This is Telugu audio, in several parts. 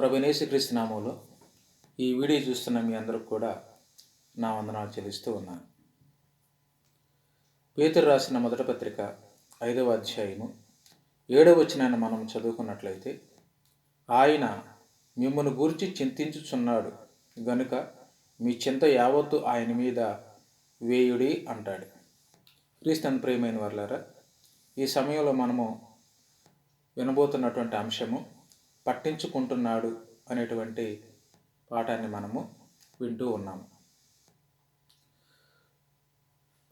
ప్రభునేసి క్రీస్తునామంలో ఈ వీడియో చూస్తున్న మీ అందరికి కూడా నా వందనాలు చెల్లిస్తూ ఉన్నాను. పేతురు రాసిన మొదటి పత్రిక ఐదవ అధ్యాయము ఏడవ వచ్చినాయన మనం చదువుకున్నట్లయితే ఆయన మిమ్మల్ని గూర్చి చింతించుచున్నాడు గనుక మీ చింత యావత్తు ఆయన మీద వేయుడి అంటాడు. క్రీస్తన్ ప్రేమైన వర్లారా ఈ సమయంలో మనము వినబోతున్నటువంటి అంశము పట్టించుకుంటున్నాడు అనేటువంటి పాఠాన్ని మనము వింటూ ఉన్నాము.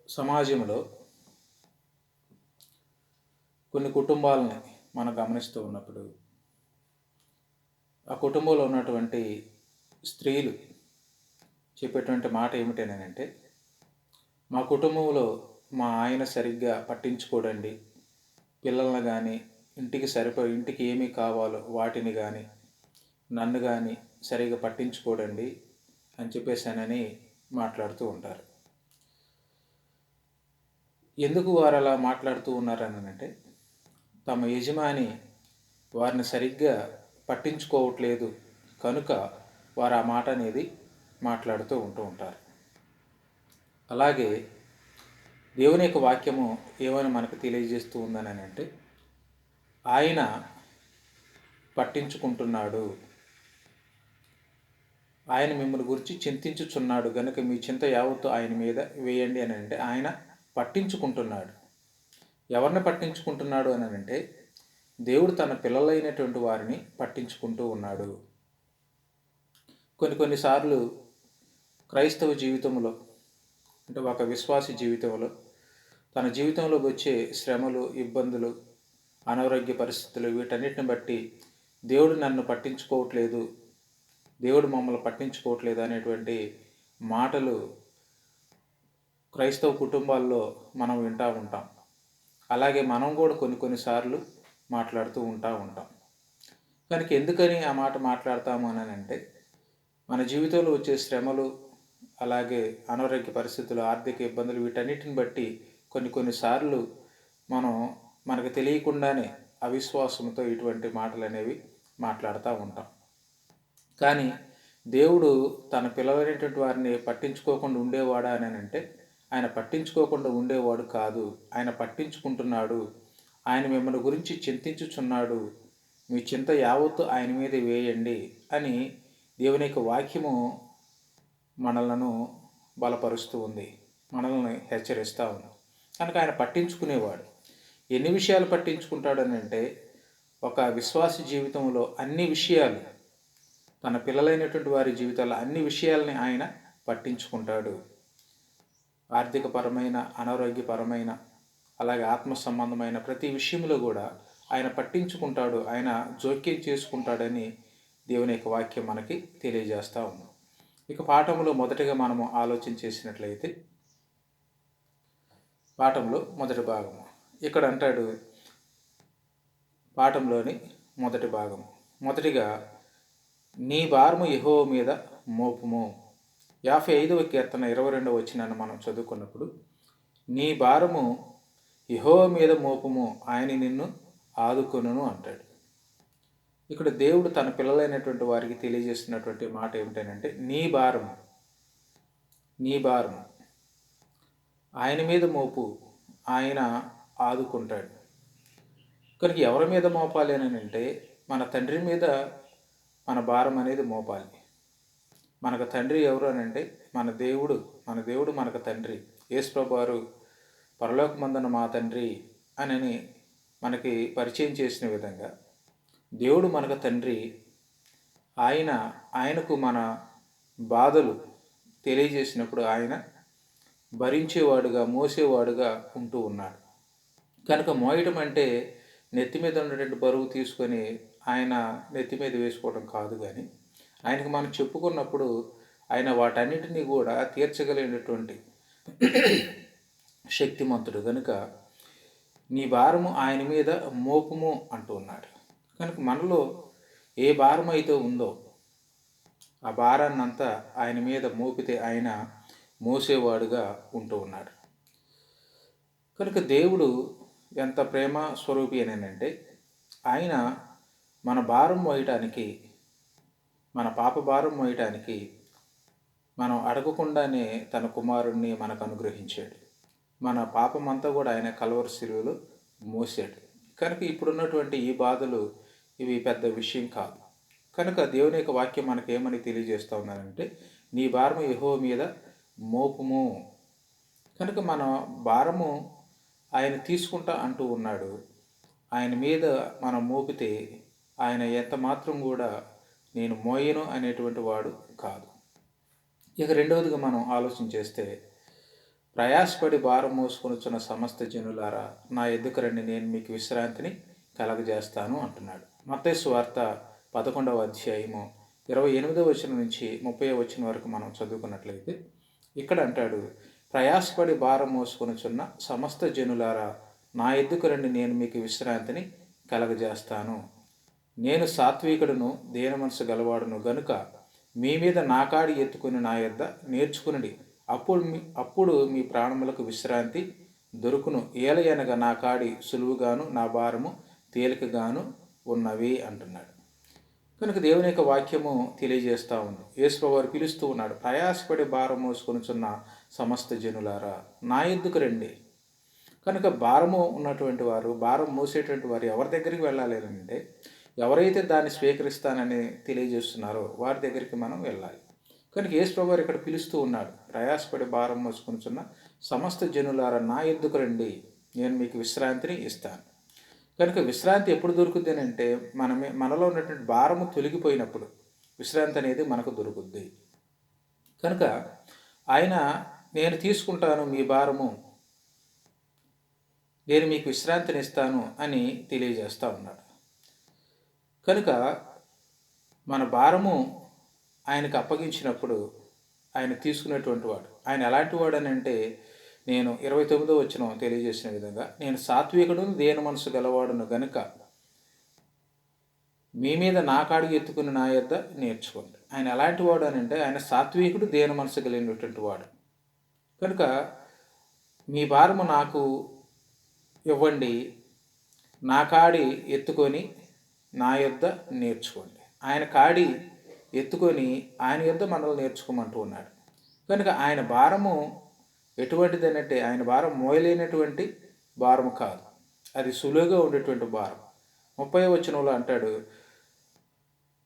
సమాజంలో కొన్ని కుటుంబాలని మనం గమనిస్తూ ఉన్నప్పుడు ఆ కుటుంబంలో ఉన్నటువంటి స్త్రీలు చెప్పేటువంటి మాట ఏమిటనంటే మా కుటుంబంలో మా ఆయన సరిగ్గా పట్టించుకోడండి పిల్లల్ని కానీ ఇంటికి సరిపో ఇంటికి ఏమి కావాలో వాటిని కానీ నన్ను కానీ సరిగా పట్టించుకోడండి అని చెప్పేసానని మాట్లాడుతూ ఉంటారు. ఎందుకు వారు అలా మాట్లాడుతూ ఉన్నారని అంటే తమ యజమాని వారిని సరిగ్గా పట్టించుకోవట్లేదు కనుక వారు ఆ మాట అనేది మాట్లాడుతూ ఉంటూ ఉంటారు. అలాగే దేవుని యొక్క వాక్యము ఏమని మనకు తెలియజేస్తూ ఉందని అంటే ఆయన పట్టించుకుంటున్నాడు. ఆయన మిమ్మల్ని గురించి చింతించుచున్నాడు. గనుక మీ చింత యావత్తు ఆయన మీద వేయండి అని అంటే ఆయన పట్టించుకుంటున్నాడు. ఎవరిని పట్టించుకుంటున్నాడు అని అంటే దేవుడు తన పిల్లలైనటువంటి వారిని పట్టించుకుంటూ ఉన్నాడు. కొన్ని కొన్నిసార్లు క్రైస్తవ జీవితంలో అంటే ఒక విశ్వాసి జీవితంలో తన జీవితంలోకి వచ్చే శ్రమలు ఇబ్బందులు అనారోగ్య పరిస్థితులు వీటన్నిటిని బట్టి దేవుడు నన్ను పట్టించుకోవట్లేదు దేవుడు మమ్మల్ని పట్టించుకోవట్లేదు అనేటువంటి మాటలు క్రైస్తవ కుటుంబాల్లో మనం వింటూ ఉంటాం. అలాగే మనం కూడా కొన్ని కొన్నిసార్లు మాట్లాడుతూ ఉంటా ఉంటాం. కనుక ఎందుకని ఆ మాట మాట్లాడతాము అని అంటే మన జీవితంలో వచ్చే శ్రమలు అలాగే అనారోగ్య పరిస్థితులు ఆర్థిక ఇబ్బందులు వీటన్నిటిని బట్టి కొన్ని కొన్నిసార్లు మనం మనకు తెలియకుండానే అవిశ్వాసంతో ఇటువంటి మాటలు అనేవి మాట్లాడుతూ ఉంటాం. కానీ దేవుడు తన పిల్లలైనటువంటి వారిని పట్టించుకోకుండా ఉండేవాడా అని అంటే ఆయన పట్టించుకోకుండా ఉండేవాడు కాదు. ఆయన పట్టించుకుంటున్నాడు. ఆయన మిమ్మల్ని గురించి చింతించుచున్నాడు. మీ చింత యావత్తు ఆయన మీద వేయండి అని దేవుని యొక్క వాక్యము మనలను బలపరుస్తూ ఉంది. మనల్ని హెచ్చరిస్తూ ఉంది. కనుక ఆయన పట్టించుకునేవాడు. ఎన్ని విషయాలు పట్టించుకుంటాడని అంటే ఒక విశ్వాస జీవితంలో అన్ని విషయాలు తన పిల్లలైనటువంటి వారి జీవితాల్లో అన్ని విషయాలని ఆయన పట్టించుకుంటాడు. ఆర్థికపరమైన అనారోగ్యపరమైన అలాగే ఆత్మ సంబంధమైన ప్రతి విషయంలో కూడా ఆయన పట్టించుకుంటాడు ఆయన జోక్యం చేసుకుంటాడని దేవుని యొక్క వాక్యం మనకి తెలియజేస్తూ ఉంది. ఇక పాఠంలో మొదటిగా మనము ఆలోచన చేసినట్లయితే పాఠంలో మొదటి భాగము. ఇక్కడ అంటాడు పాఠంలోని మొదటి భాగం. మొదటిగా నీ భారము యహో మీద మోపుము. యాభై ఐదవ కీర్తన ఇరవై రెండవ వచ్చినాన్ని మనం చదువుకున్నప్పుడు నీ భారము యహో మీద మోపుము ఆయన నిన్ను ఆదుకొనును అంటాడు. ఇక్కడ దేవుడు తన పిల్లలైనటువంటి వారికి తెలియజేస్తున్నటువంటి మాట ఏమిటంటే నీ భారము నీ భారము ఆయన మీద మోపు ఆయన ఆదుకుంటాడు. కనుక ఎవరి మీద మోపాలి అని అంటే మన తండ్రి మీద మన భారం అనేది మోపాలి. మనకు తండ్రి ఎవరు అని అంటే మన దేవుడు మన దేవుడు మనకు తండ్రి. యేసుప్రభు పరలోకమందన మా తండ్రి అని మనకి పరిచయం చేసిన విధంగా దేవుడు మనకు తండ్రి ఆయన ఆయనకు మన బాధలు తెలియజేసినప్పుడు ఆయన భరించేవాడుగా మోసేవాడుగా ఉంటూ ఉన్నాడు. కనుక మోయటం అంటే నెత్తి మీద ఉన్నటువంటి బరువు తీసుకొని ఆయన నెత్తి మీద వేసుకోవడం కాదు కానీ ఆయనకు మనం చెప్పుకున్నప్పుడు ఆయన వాటన్నిటినీ కూడా తీర్చగలిగినటువంటి శక్తిమంతుడు కనుక నీ భారము ఆయన మీద మోపము అంటూ ఉన్నాడు. కనుక మనలో ఏ భారం అయితే ఉందో ఆ భారాన్ని అంతా ఆయన మీద మోపితే ఆయన మోసేవాడుగా ఉంటూ ఉన్నాడు. కనుక దేవుడు ఎంత ప్రేమ స్వరూపి అనేనంటే ఆయన మన భారం మోయటానికి మన పాప భారం మోయటానికి మనం అడగకుండానే తన కుమారుణ్ణి మనకు అనుగ్రహించాడు. మన పాపమంతా కూడా ఆయన కలవర శిలువలో మోసాడు. కనుక ఇప్పుడున్నటువంటి ఈ బాధలు ఇవి పెద్ద విషయం కాదు. కనుక దేవుని యొక్క వాక్యం మనకేమని ఏమని తెలియజేస్తూ ఉన్నారంటే నీ భారము యహో మీద మోపుము. కనుక మన భారము ఆయన తీసుకుంటా అంటూ ఉన్నాడు. ఆయన మీద మనం మోపితే ఆయన ఎంత మాత్రం కూడా నేను మోయను అనేటువంటి వాడు కాదు. ఇక రెండవదిగా మనం ఆలోచన చేస్తే ప్రయాసపడి భారం మోసుకొనిచున్న సమస్త జనులారా నా ఎద్దుకు రండి నేను మీకు విశ్రాంతిని కలగజేస్తాను అంటున్నాడు. మతేసు వార్త పదకొండవ అధ్యాయము ఇరవై ఎనిమిదవ వచనం నుంచి ముప్పై వచ్చిన వరకు మనం చదువుకున్నట్లయితే ఇక్కడ అంటాడు ప్రయాసపడి భారం మోసుకొనిచున్న సమస్త జనులారా నా ఎద్దుకు రండి నేను మీకు విశ్రాంతిని కలగజేస్తాను. నేను సాత్వికుడును దేన మనసు గలవాడును గనుక మీ మీద నాకాడి ఎత్తుకుని నా యొద్ద నేర్చుకునండి. అప్పుడు మీ అప్పుడు మీ ప్రాణములకు విశ్రాంతి దొరుకును. ఏలయనగా నా కాడి సులువుగాను నా భారము తేలికగాను ఉన్నవి అంటున్నాడు. కనుక దేవుని యొక్క వాక్యము తెలియజేస్తూ ఉంది. యేసు వారు పిలుస్తూ ఉన్నాడు ప్రయాసపడి భారం మోసుకొనిచున్న సమస్త జనులారా నా ఎద్దుకు రండి? కనుక భారము ఉన్నటువంటి వారు భారం మోసేటువంటి వారు ఎవరి దగ్గరికి వెళ్ళాలి అంటే ఎవరైతే దాన్ని స్వీకరిస్తానని తెలియజేస్తున్నారో వారి దగ్గరికి మనం వెళ్ళాలి. కనుక యేసు ఇక్కడ పిలుస్తూ ఉన్నాడు ప్రయాసపడి భారం మోసుకుంటున్న సమస్త జనులారా నా ఎద్దుకు రండి? నేను మీకు విశ్రాంతిని ఇస్తాను. కనుక విశ్రాంతి ఎప్పుడు దొరుకుద్ది అని అంటే మనమే మనలో ఉన్నటువంటి భారము తొలగిపోయినప్పుడు విశ్రాంతి అనేది మనకు దొరుకుద్ది. కనుక ఆయన నేను తీసుకుంటాను మీ భారము. నేను మీకు విశ్రాంతిని ఇస్తాను అని తెలియజేస్తూ ఉన్నాడు. కనుక మన భారము ఆయనకు అప్పగించినప్పుడు ఆయన తీసుకునేటువంటి వాడు ఆయన ఎలాంటి వాడు అని అంటే నేను ఇరవై తొమ్మిదో వచ్చిన తెలియజేసిన విధంగా నేను సాత్వికుడు దేని మనసు గలవాడును గనుక మీ మీద నా ఎత్తుకుని నా యొద్ద నేర్చుకోండి. ఆయన ఎలాంటి వాడు అని అంటే ఆయన సాత్వికుడు దేని మనసు కలిగినటువంటి వాడు. కనుక మీ భారము నాకు ఇవ్వండి నా కాడి ఎత్తుకొని నా యొద్ద నేర్చుకోండి. ఆయన కాడి ఎత్తుకొని ఆయన యొద్ద మనల్ని నేర్చుకోమంటూ ఉన్నాడు. కనుక ఆయన భారము ఎటువంటిది అంటే ఆయన భారం మోయలేనటువంటి భారము కాదు. అది సులువుగా ఉండేటువంటి భారం. ముప్పై వచనంలో అంటాడు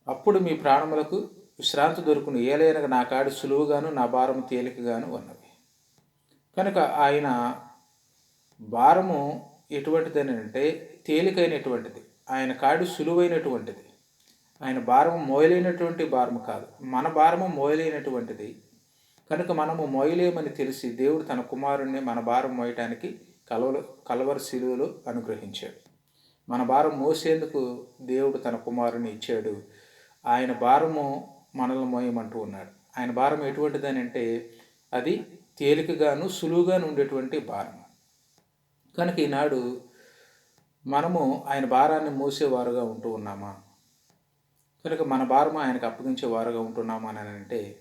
అప్పుడు మీ ప్రాణములకు విశ్రాంతి దొరుకును. ఏలైనగా నా కాడి సులువుగాను నా భారం తేలికగాను అన్నది కనుక ఆయన భారము ఎటువంటిదని అంటే తేలికైనటువంటిది. ఆయన కాడి సులువైనటువంటిది. ఆయన భారము మోయలేనటువంటి భారము కాదు. మన భారము మోయలేనటువంటిది. కనుక మనము మోయలేమని తెలిసి దేవుడు తన కుమారుణ్ణి మన భారం మోయటానికి కలవలు కలవర శిలువలు అనుగ్రహించాడు. మన భారం మోసేందుకు దేవుడు తన కుమారుని ఇచ్చాడు. ఆయన భారము మనల్ని మోయమంటూ ఉన్నాడు. ఆయన భారం ఎటువంటిదని అంటే అది తేలికగాను సులువుగాను ఉండేటువంటి భారం. కనుక ఈనాడు మనము ఆయన భారాన్ని మోసేవారుగా ఉంటూ ఉన్నామా? కనుక మన భారము ఆయనకు అప్పగించే వారుగా ఉంటున్నామా అని అంటే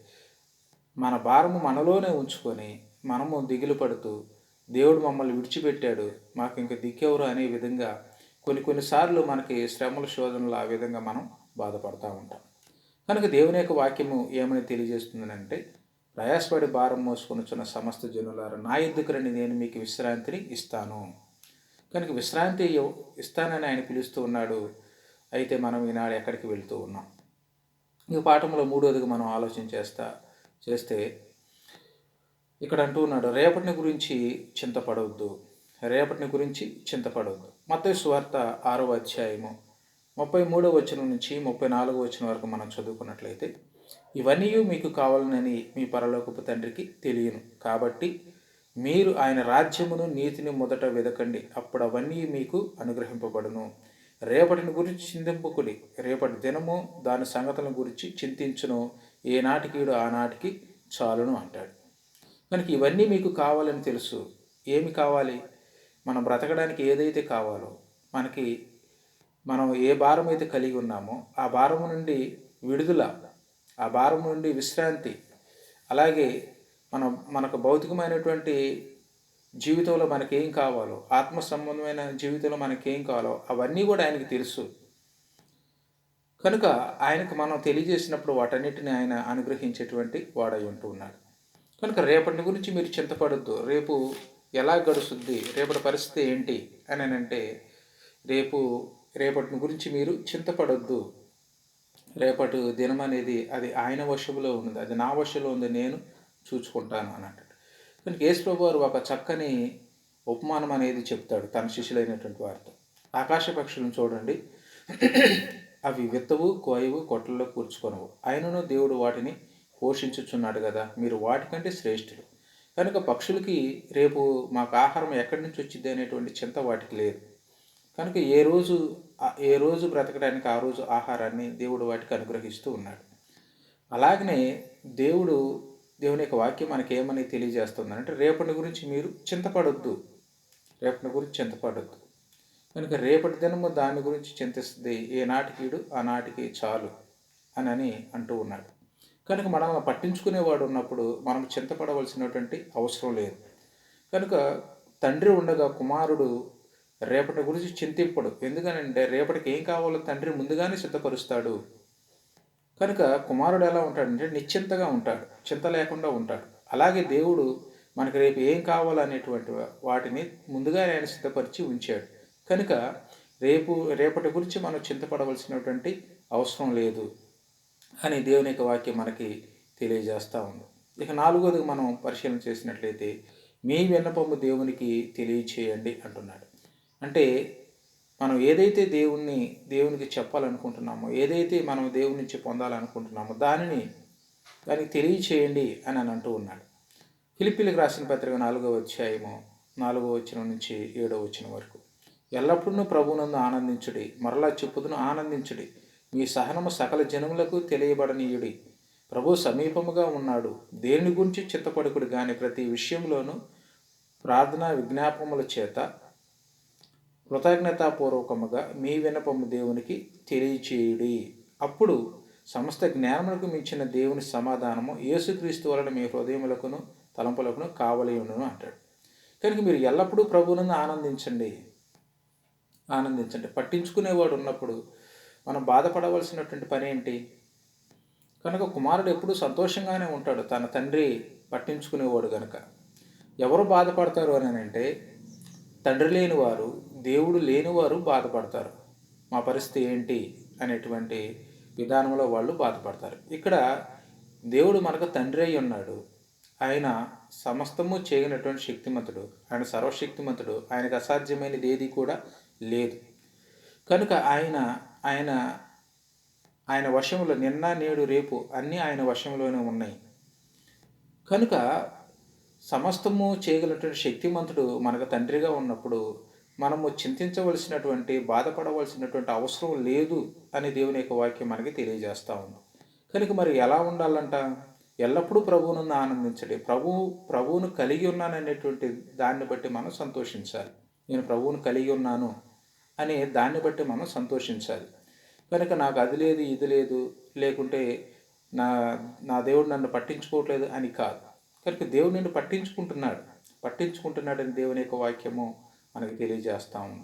మన భారము మనలోనే ఉంచుకొని మనము దిగులు పడుతూ దేవుడు మమ్మల్ని విడిచిపెట్టాడు మాకు ఇంక దిక్కెవరు అనే విధంగా కొన్ని కొన్నిసార్లు మనకి శ్రమల శోధనలు ఆ విధంగా మనం బాధపడుతూ ఉంటాం. కనుక దేవుని యొక్క వాక్యము ఏమని తెలియజేస్తుందనంటే ప్రయాసపడి భారం మోసుకొనిచున్న సమస్త జనులారు నా ఎద్దుకురని నేను మీకు విశ్రాంతిని ఇస్తాను. కనుక విశ్రాంతి ఇస్తానని ఆయన పిలుస్తూ ఉన్నాడు. అయితే మనం ఈనాడు ఎక్కడికి వెళుతూ ఉన్నాం? ఈ పాఠంలో మూడోదిగా మనం ఆలోచన చేస్తా చేస్తే ఇక్కడ అంటూ ఉన్నాడు రేపటిని గురించి చింతపడవద్దు రేపటిని గురించి చింతపడవద్దు మత స్వార్త ఆరో అధ్యాయము ముప్పై మూడో వచనం నుంచి ముప్పై నాలుగో వచనం వరకు మనం చదువుకున్నట్లయితే ఇవన్నీ మీకు కావాలనని మీ పరలోకపు తండ్రికి తెలియను. కాబట్టి మీరు ఆయన రాజ్యమును నీతిని మొదట వెదకండి. అప్పుడు అవన్నీ మీకు అనుగ్రహింపబడును. రేపటిని గురించి చింతింపుకుడి. రేపటి దినము దాని సంగతులను గురించి చింతించును. ఏనాటికి ఆనాటికి చాలును అంటాడు. కనుక ఇవన్నీ మీకు కావాలని తెలుసు. ఏమి కావాలి? మనం బ్రతకడానికి ఏదైతే కావాలో మనకి మనం ఏ భారం అయితే కలిగి ఉన్నామో ఆ భారం నుండి విడుదల ఆ భారం నుండి విశ్రాంతి. అలాగే మనం మనకు భౌతికమైనటువంటి జీవితంలో మనకేం కావాలో ఆత్మ సంబంధమైన జీవితంలో మనకేం కావాలో అవన్నీ కూడా ఆయనకి తెలుసు. కనుక ఆయనకు మనం తెలియజేసినప్పుడు వాటన్నిటిని ఆయన అనుగ్రహించేటువంటి వాడై ఉంటూ ఉన్నాడు. కనుక రేపటి గురించి మీరు చింతపడద్దు. రేపు ఎలా గడుస్తుంది రేపటి పరిస్థితి ఏంటి అని అంటే రేపు రేపటిని గురించి మీరు చింతపడొద్దు. రేపటి దినం అనేది అది ఆయన వశంలో ఉంది అది నా వశంలో ఉంది నేను చూసుకుంటాను అని అంటాడు కనుక యేసుప్రభు వారు ఒక చక్కని ఉపమానం అనేది చెప్తాడు తన శిష్యులైనటువంటి వారితో. ఆకాశ పక్షులను చూడండి. అవి విత్తవు కోయవు కొట్లలో కూర్చుకొనవు. ఆయనను దేవుడు వాటిని పోషించుచున్నాడు కదా. మీరు వాటికంటే శ్రేష్ఠులు. కనుక పక్షులకి రేపు మాకు ఆహారం ఎక్కడి నుంచి వచ్చింది అనేటువంటి చింత వాటికి లేదు. కనుక ఏ రోజు ఏ రోజు బ్రతకడానికి ఆ రోజు ఆహారాన్ని దేవుడు వాటికి అనుగ్రహిస్తూ ఉన్నాడు. అలాగనే దేవుడు దేవుని యొక్క వాక్యం మనకి ఏమని తెలియజేస్తుంది అంటే రేపటి గురించి మీరు చింతపడొద్దు. రేపటి గురించి చింతపడొద్దు. కనుక రేపటి దినము దాని గురించి చింతిస్తుంది. ఏ ఆనాటికి చాలు అని అంటూ ఉన్నాడు. కనుక మనల్ని పట్టించుకునేవాడు ఉన్నప్పుడు మనం చింతపడవలసినటువంటి అవసరం లేదు. కనుక తండ్రి ఉండగా కుమారుడు రేపటి గురించి చింతింపడు. ఎందుకనంటే రేపటికి ఏం కావాలో తండ్రి ముందుగానే సిద్ధపరుస్తాడు. కనుక కుమారుడు ఎలా ఉంటాడంటే నిశ్చింతగా ఉంటాడు. చింత లేకుండా ఉంటాడు. అలాగే దేవుడు మనకి రేపు ఏం కావాలనేటువంటి వాటిని ముందుగా ఆయన సిద్ధపరిచి ఉంచాడు. కనుక రేపు రేపటి గురించి మనం చింతపడవలసినటువంటి అవసరం లేదు అని దేవుని యొక్క వాక్యం మనకి తెలియజేస్తూ ఉంది. ఇక నాలుగోది మనం పరిశీలన చేసినట్లయితే మీ విన్నపము దేవునికి తెలియచేయండి అంటున్నాడు. అంటే మనం ఏదైతే దేవుణ్ణి దేవునికి చెప్పాలనుకుంటున్నామో ఏదైతే మనం దేవుని నుంచి పొందాలనుకుంటున్నామో దానిని దానికి తెలియచేయండి అని అని అంటూ ఉన్నాడు. ఫిలిపిలకు రాసిన పత్రిక నాలుగో అధ్యాయము నాలుగో వచ్చిన నుంచి ఏడో వచ్చిన వరకు. ఎల్లప్పుడూ ప్రభునందు ఆనందించుడి మరలా చెప్పుదును ఆనందించుడి. మీ సహనము సకల జనములకు తెలియబడనీయుడి. ప్రభు సమీపముగా ఉన్నాడు. దేని గురించి చింతపడుకుడు కానీ ప్రతి విషయంలోనూ ప్రార్థన విజ్ఞాపముల చేత కృతజ్ఞతాపూర్వకముగా మీ వినపము దేవునికి తెలియచేయుడి. అప్పుడు సమస్త జ్ఞానములకు మించిన దేవుని సమాధానము యేసుక్రీస్తు వలన మీ హృదయములకును తలంపులకును కావలి ఉండును అంటాడు. కనుక మీరు ఎల్లప్పుడూ ప్రభువునందు ఆనందించండి. ఆనందించండి. పట్టించుకునేవాడు ఉన్నప్పుడు మనం బాధపడవలసినటువంటి పని ఏంటి? కనుక కుమారుడు ఎప్పుడూ సంతోషంగానే ఉంటాడు. తన తండ్రి పట్టించుకునేవాడు కనుక ఎవరు బాధపడతారు అని అంటే తండ్రి లేని వారు దేవుడు లేనివారు బాధపడతారు. మా పరిస్థితి ఏంటి? అనేటువంటి విధానంలో వాళ్ళు బాధపడతారు. ఇక్కడ దేవుడు మనకు తండ్రి అయి ఉన్నాడు. ఆయన సమస్తము చేయనటువంటి శక్తిమంతుడు. ఆయన సర్వశక్తిమంతుడు. ఆయనకు అసాధ్యమైనది ఏది కూడా లేదు. కనుక ఆయన ఆయన ఆయన వశంలో నిన్న నేడు రేపు అన్నీ ఆయన వశంలోనే ఉన్నాయి. కనుక సమస్తము చేయగలటువంటి శక్తిమంతుడు మనకు తండ్రిగా ఉన్నప్పుడు మనము చింతించవలసినటువంటి బాధపడవలసినటువంటి అవసరం లేదు అని దేవుని యొక్క వాక్యం మనకి తెలియజేస్తూ ఉంది. కనుక మరి ఎలా ఉండాలంట? ఎల్లప్పుడూ ప్రభువును ఆనందించండి. ప్రభువు ప్రభువును కలిగి ఉన్నాననేటువంటి దాన్ని బట్టి మనం సంతోషించాలి. నేను ప్రభువును కలిగి ఉన్నాను అనే దాన్ని బట్టి మనం సంతోషించాలి. కనుక నాకు అది లేదు ఇది లేదు లేకుంటే నా నా దేవుడు నన్ను పట్టించుకోవట్లేదు అని కాదు. కనుక దేవుడు నిన్ను పట్టించుకుంటున్నాడు. పట్టించుకుంటున్నాడని దేవుని యొక్క వాక్యము మనకి తెలియజేస్తూ ఉంది.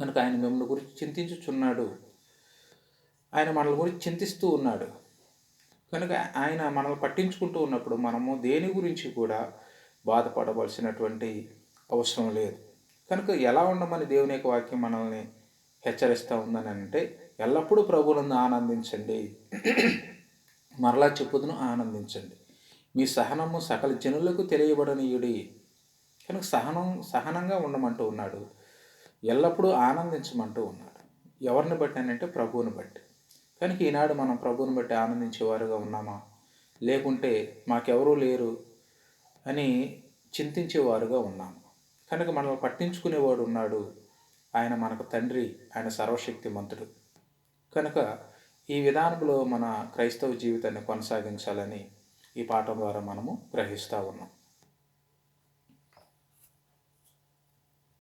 కనుక ఆయన మిమ్మల్ని గురించి చింతించుచున్నాడు. ఆయన మనల్ని గురించి చింతిస్తూ ఉన్నాడు. కనుక ఆయన మనల్ని పట్టించుకుంటూ ఉన్నప్పుడు మనము దేని గురించి కూడా బాధపడవలసినటువంటి అవసరం లేదు. కనుక ఎలా ఉండమని దేవుని యొక్క వాక్యం మనల్ని హెచ్చరిస్తూ ఉందని అంటే ఎల్లప్పుడూ ప్రభువులను ఆనందించండి. మరలా చెప్పుదును ఆనందించండి. మీ సహనము సకల జనులకు తెలియబడనీయుడి. కనుక సహనం సహనంగా ఉండమంటూ ఉన్నాడు. ఎల్లప్పుడూ ఆనందించమంటూ ఉన్నాడు. ఎవరిని బట్టి అంటే ప్రభువుని బట్టి. కనుక ఈనాడు మనం ప్రభువుని బట్టి ఆనందించేవారుగా ఉన్నామా? లేకుంటే మాకెవరూ లేరు అని చింతించేవారుగా ఉన్నాము. కనుక మనల్ని పట్టించుకునేవాడు ఉన్నాడు. ఆయన మనకు తండ్రి ఆయన సర్వశక్తిమంతుడు. కనుక ఈ విధానంలో మన క్రైస్తవ జీవితాన్ని కొనసాగించాలని ఈ పాఠం ద్వారా మనము గ్రహిస్తూ ఉన్నాం.